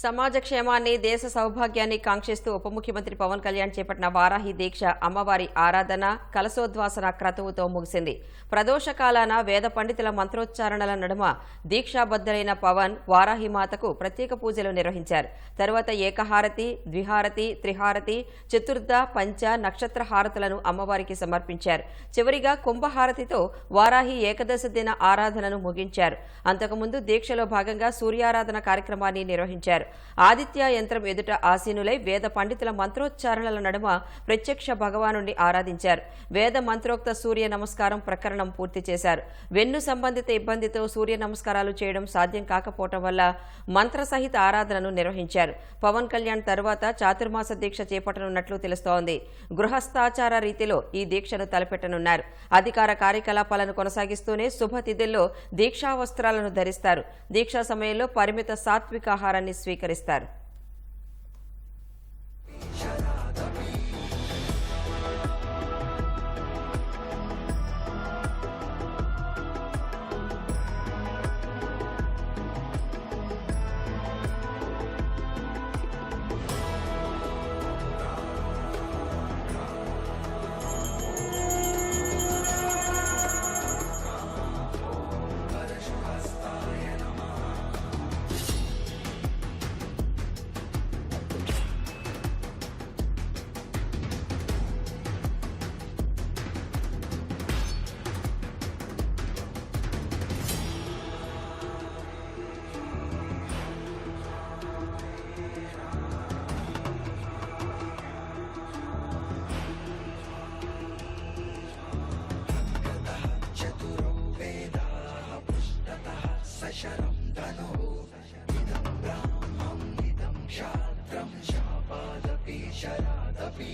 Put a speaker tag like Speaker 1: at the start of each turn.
Speaker 1: సమాజ క్షేమాన్ని దేశ సౌభాగ్యాన్ని కాంక్షిస్తూ ఉప ముఖ్యమంత్రి పవన్ కళ్యాణ్ చేపట్టిన వారాహి దీక్ష అమ్మవారి ఆరాధన కలసోద్వాసన క్రతువుతో ముగిసింది. ప్రదోషకాలాన వేద పండితుల మంత్రోచ్చారణల నడుమ దీక్షాబద్ధులైన పవన్ వారాహి మాతకు ప్రత్యేక పూజలు నిర్వహించారు. తరువాత ఏకహారతి ద్విహారతి త్రిహారతి చతుర్థ పంచ నక్షత్ర హారతులను అమ్మవారికి సమర్పించారు. చివరిగా కుంభహారతితో వారాహి ఏకదశ దిన ఆరాధనను ముగించారు. అంతకుముందు దీక్షలో భాగంగా సూర్యారాధన కార్యక్రమాన్ని నిర్వహించారు. ఆదిత్య యంత్రం ఎదుట ఆసీనులై వేద పండితుల మంత్రోచ్చారణల నడుమ ప్రత్యక్ష భగవానుండి ఆరాధించారు. వేద మంత్రోక్త సూర్య నమస్కారం ప్రకరణం పూర్తి చేశారు. వెన్ను సంబంధిత ఇబ్బందితో సూర్య నమస్కారాలు చేయడం సాధ్యం కాకపోవటం వల్ల మంత్ర సహిత ఆరాధనను నిర్వహించారు. పవన్ కళ్యాణ్ తరువాత చాతుర్మాస దీక్ష చేపట్టనున్నట్లు తెలుస్తోంది. గృహస్థాచార రీతిలో ఈ దీక్షను తలపెట్టనున్నారు. అధికార కార్యకలాపాలను కొనసాగిస్తూనే శుభతిథుల్లో దీక్షా వస్త్రాలను ధరిస్తారు. దీక్షా సమయంలో పరిమిత సాత్వికాహారాన్ని స్వీకరిస్తారు शरं धनुः इदं ब्राह्मम् इदं क्षात्रं शापादपि
Speaker 2: शरादपि।